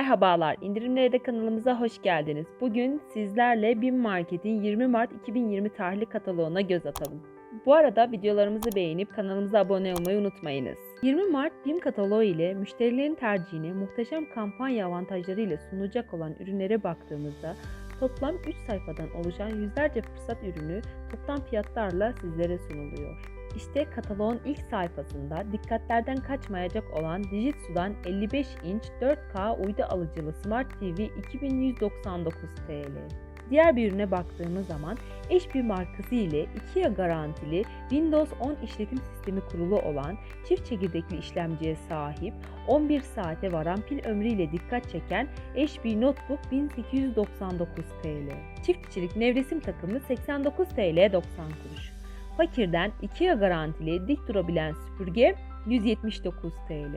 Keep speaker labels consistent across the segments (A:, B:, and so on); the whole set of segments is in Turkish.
A: Merhabalar, indirimlere de kanalımıza hoş geldiniz. Bugün sizlerle BİM Market'in 20 Mart 2020 tarihli kataloğuna göz atalım. Bu arada videolarımızı beğenip kanalımıza abone olmayı unutmayınız. 20 Mart BİM kataloğu ile müşterilerin tercihini muhteşem kampanya avantajları ile sunacak olan ürünlere baktığımızda toplam 3 sayfadan oluşan yüzlerce fırsat ürünü toptan fiyatlarla sizlere sunuluyor. İşte kataloğun ilk sayfasında dikkatlerden kaçmayacak olan Dijitsu'dan 55 inç 4K uydu alıcılı Smart TV 2199 TL. Diğer bir ürüne baktığımız zaman HP markası ile 2 yıl garantili Windows 10 işletim sistemi kurulu olan çift çekirdekli işlemciye sahip 11 saate varan pil ömrü ile dikkat çeken HP Notebook 1899 TL. Çift kişilik nevresim takımı 89 TL 90 kuruş. Fakirden 2 yıl garantili dik durabilen süpürge 179 TL.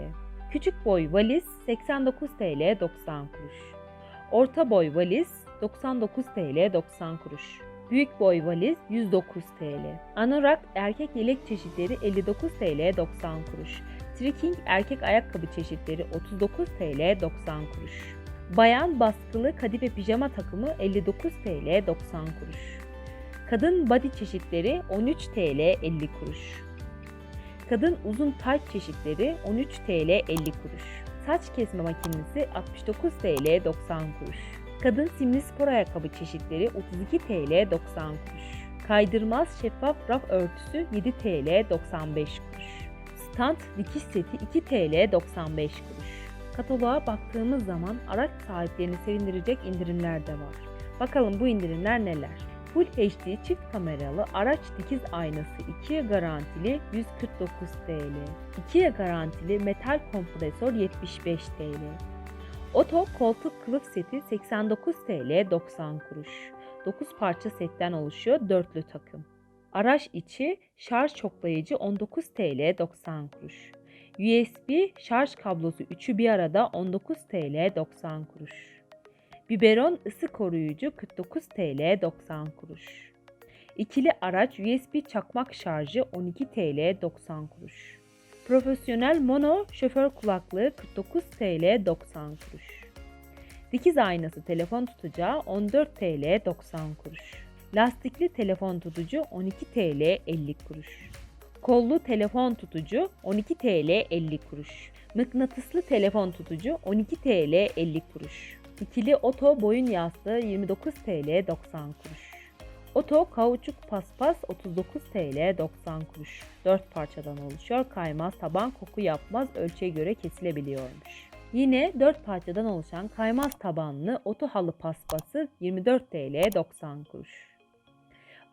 A: Küçük boy valiz 89 TL 90 kuruş. Orta boy valiz 99 TL 90 kuruş. Büyük boy valiz 109 TL. Anorak erkek yelek çeşitleri 59 TL 90 kuruş. Trekking erkek ayakkabı çeşitleri 39 TL 90 kuruş. Bayan baskılı kadife pijama takımı 59 TL 90 kuruş. Kadın body çeşitleri 13 TL 50 kuruş. Kadın uzun tayt çeşitleri 13 TL 50 kuruş. Saç kesme makinesi 69 TL 90 kuruş. Kadın simli spor ayakkabı çeşitleri 32 TL 90 kuruş. Kaydırmaz şeffaf raf örtüsü 7 TL 95 kuruş. Stand dikiş seti 2 TL 95 kuruş. Kataloğa baktığımız zaman araç sahiplerini sevindirecek indirimler de var. Bakalım bu indirimler neler? Full HD çift kameralı araç dikiz aynası 2'ye garantili 149 TL. 2'ye garantili metal kompresör 75 TL. Oto koltuk kılıf seti 89 TL 90 kuruş. 9 parça setten oluşuyor dörtlü takım. Araç içi şarj çoklayıcı 19 TL 90 kuruş. USB şarj kablosu üçü bir arada 19 TL 90 kuruş. Biberon ısı koruyucu 49 TL 90 kuruş. İkili araç USB çakmak şarjı 12 TL 90 kuruş. Profesyonel mono şoför kulaklığı 49 TL 90 kuruş. Dikiz aynası telefon tutacağı 14 TL 90 kuruş. Lastikli telefon tutucu 12 TL 50 kuruş. Kollu telefon tutucu 12 TL 50 kuruş. Mıknatıslı telefon tutucu 12 TL 50 kuruş. İkili oto boyun yastığı 29 TL 90 kuruş. Oto kauçuk paspas 39 TL 90 kuruş. 4 parçadan oluşuyor. Kaymaz, taban koku yapmaz, ölçüye göre kesilebiliyormuş. Yine 4 parçadan oluşan kaymaz tabanlı oto halı paspası 24 TL 90 kuruş.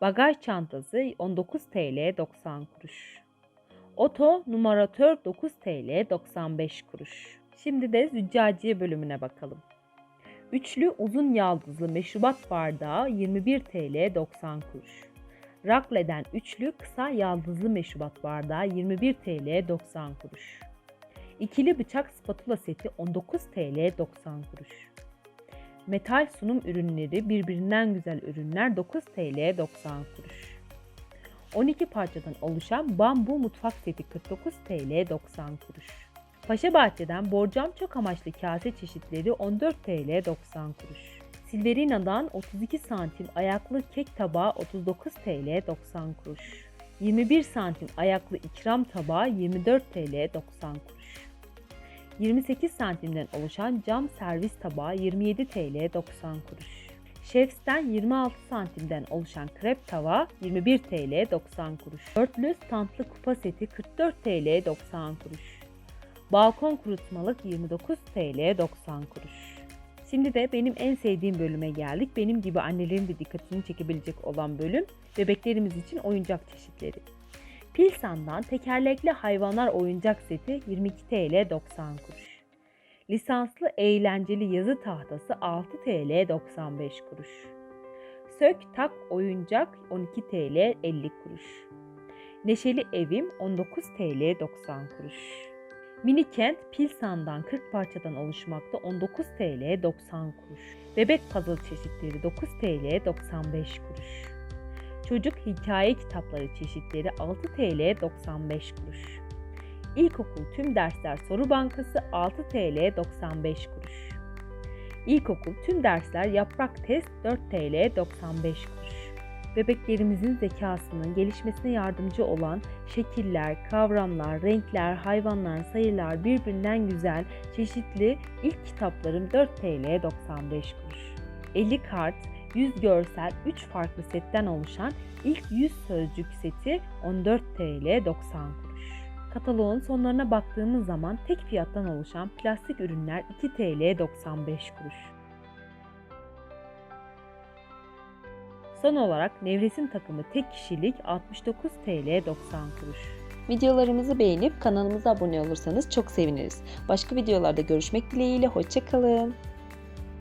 A: Bagaj çantası 19 TL 90 kuruş. Oto numaratör 9 TL 95 kuruş. Şimdi de züccaciye bölümüne bakalım. Üçlü uzun yaldızlı meşrubat bardağı 21 TL 90 kuruş. Rakle'den üçlü kısa yaldızlı meşrubat bardağı 21 TL 90 kuruş. İkili bıçak spatula seti 19 TL 90 kuruş. Metal sunum ürünleri birbirinden güzel ürünler 9 TL 90 kuruş. 12 parçadan oluşan bambu mutfak seti 49 TL 90 kuruş. Paşa Bahçe'den borcam çok amaçlı kase çeşitleri 14 TL 90 kuruş. Silverina'dan 32 santim ayaklı kek tabağı 39 TL 90 kuruş. 21 santim ayaklı ikram tabağı 24 TL 90 kuruş. 28 santimden oluşan cam servis tabağı 27 TL 90 kuruş. Şefs'ten 26 santimden oluşan krep tava 21 TL 90 kuruş. Dörtlü standlı kupa seti 44 TL 90 kuruş. Balkon kurutmalık 29 TL 90 kuruş. Şimdi de benim en sevdiğim bölüme geldik. Benim gibi annelerin de dikkatini çekebilecek olan bölüm bebeklerimiz için oyuncak çeşitleri. Pilsan'dan tekerlekli hayvanlar oyuncak seti 22 TL 90 kuruş. Lisanslı eğlenceli yazı tahtası 6 TL 95 kuruş. Sök tak oyuncak 12 TL 50 kuruş. Neşeli evim 19 TL 90 kuruş. Mini kent Pilsan'dan 40 parçadan oluşmakta 19 TL 90 kuruş. Bebek puzzle çeşitleri 9 TL 95 kuruş. Çocuk hikaye kitapları çeşitleri 6 TL 95 kuruş. İlkokul tüm dersler soru bankası 6 TL 95 kuruş. İlkokul tüm dersler yaprak test 4 TL 95 kuruş. Bebeklerimizin zekasının gelişmesine yardımcı olan şekiller, kavramlar, renkler, hayvanlar, sayılar birbirinden güzel, çeşitli ilk kitaplarım 4 TL 95 kuruş. 50 kart, 100 görsel 3 farklı setten oluşan ilk 100 sözcük seti 14 TL 90 kuruş. Kataloğun sonlarına baktığımız zaman tek fiyattan oluşan plastik ürünler 2 TL 95 kuruş. Son olarak nevresim takımı tek kişilik 69 TL 90 kuruş.
B: Videolarımızı beğenip kanalımıza abone olursanız çok seviniriz. Başka videolarda görüşmek dileğiyle hoşçakalın.